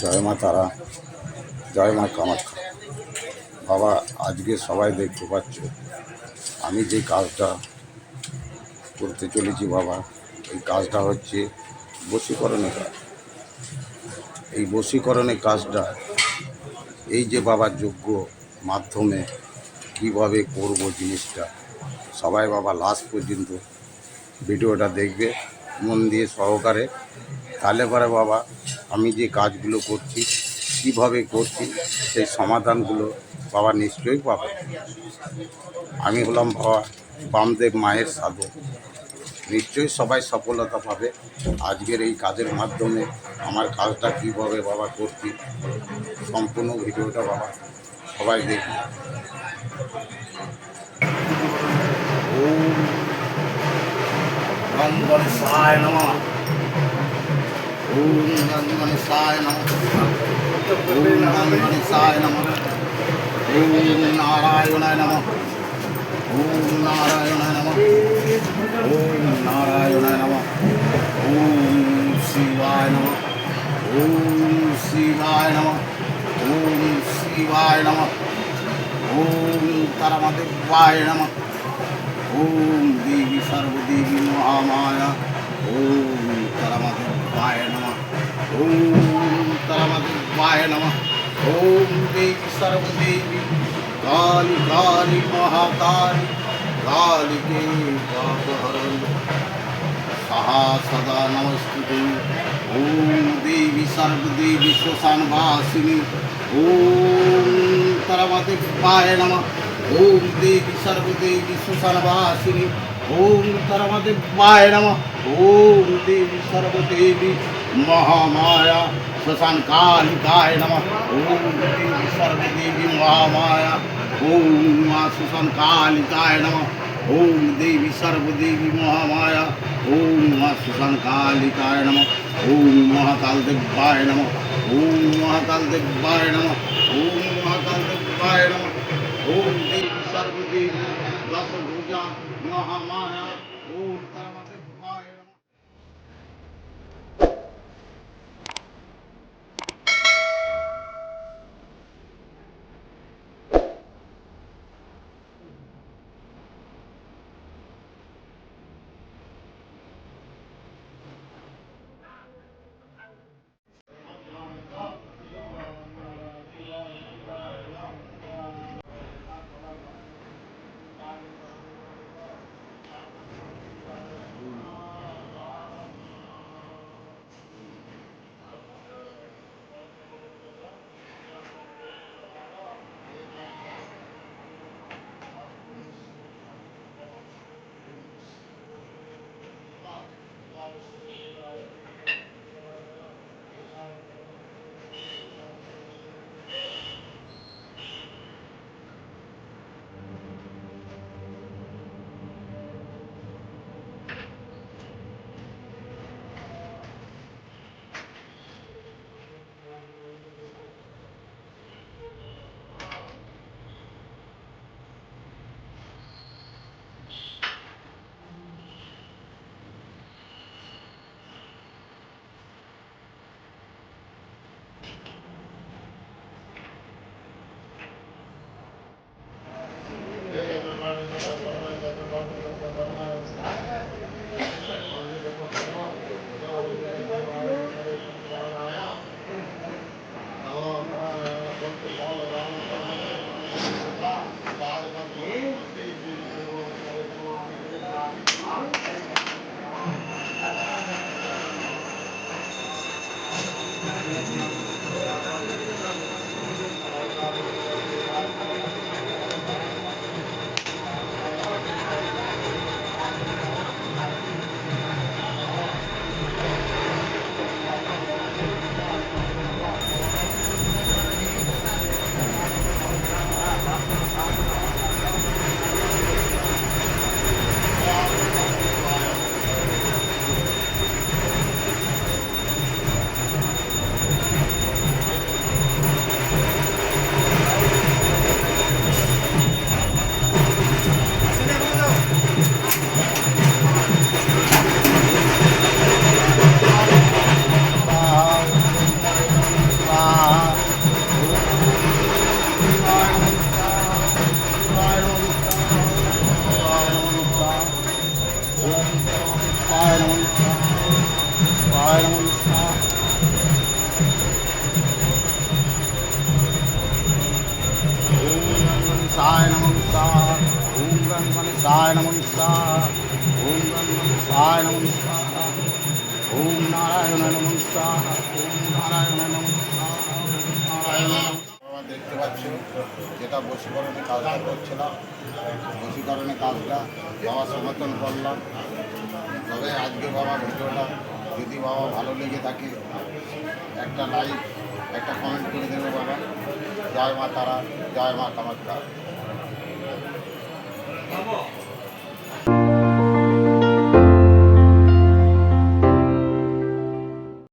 জয় মা তারা, জয় মা কামাখ্যা বাবা, আজকে সবাই দেখতে পাচ্ছ, আমি যে কাজটা করতে চলেছি বাবা, এই কাজটা হচ্ছে বশীকরণের কাজ। এই বশীকরণের কাজটা, এই যে বাবার যোগ্য মাধ্যমে কীভাবে করব জিনিসটা, সবাই বাবা লাস্ট পর্যন্ত ভিডিওটা দেখবে। মন দিয়ে সহকারে, তাহলে পরে বাবা, আমি যে কাজগুলো করছি, কীভাবে করছি, সেই সমাধানগুলো বাবা নিশ্চয়ই পাবে। আমি হলাম বাবা বামদেব মায়ের সাধু নিশ্চয়ই সবাই সফলতা পাবে। আজকের এই কাজের মাধ্যমে আমার কাজটা কীভাবে বাবা করছি, সম্পূর্ণ ভিডিওটা বাবা সবাই দেখবে। ওম গণেশায় নম। ওম গণেশায় নম। ওম গণেশায় নম। ওম নারায়ণায় নম। ওম নারায়ণায় নম। ওম নারায়ণায় নম। ওম শিবায় নম। ওম শিবায় নম। ওম শিবায় নম। ওম তারামাদেবায় নম। ওম দেবী সর্বদেবী মহামায়া ওম তারামাদেবায় নম ওম তারামাদেবায় নম ওম দেবী সর্বদেবী কালী কালী মহাকালী কালীকে বাবহরণ সহা সদা নমস্তুতে ওম দেবী সর্বদেবী শ্মশানবাসিনী ওম তারামাদেবায় নমঃ ওম দেবী সর্বদেবী শ্মশানবাসিনী ওম তারামাদেবায় নমঃ। ওম দেবী সর্বদেবী মহামায়া শ্মশান কালিকায় নমঃ। ওম দেবী সর্বদেবী মহামায়া। ওম মা শ্মশান কালিকায় নমঃ। ওম দেবী সর্বদেবী মহামায়া। ওম মা শ্মশান কালিকায় নমঃ। ওম মহাকাল দেবায় নমঃ। ওম মহাকাল দেবায় নমঃ। ওম মহাকাল দেবায় নমঃ। ওম দেবী সর্বদেবী দশভুজা মহামায়া ওম साय नमः साय ओम गणपति साय नमः साय ओम गणपति साय नमः साय ओम नारायण नमः साय ओम नारायण नमः नारायण দেখতে পাচ্ছি যেটা বশীকরণে কাজটা করছিলাম বশীকরণে কাজটা বাবা সমর্থন করলাম তবে আজকে বাবা ভিডিওটা যদি বাবা ভালো লেগে থাকে। একটা লাইক একটা কমেন্ট করে দেবে বাবা। জয় মা তারা, জয় মা কামাখ্যা।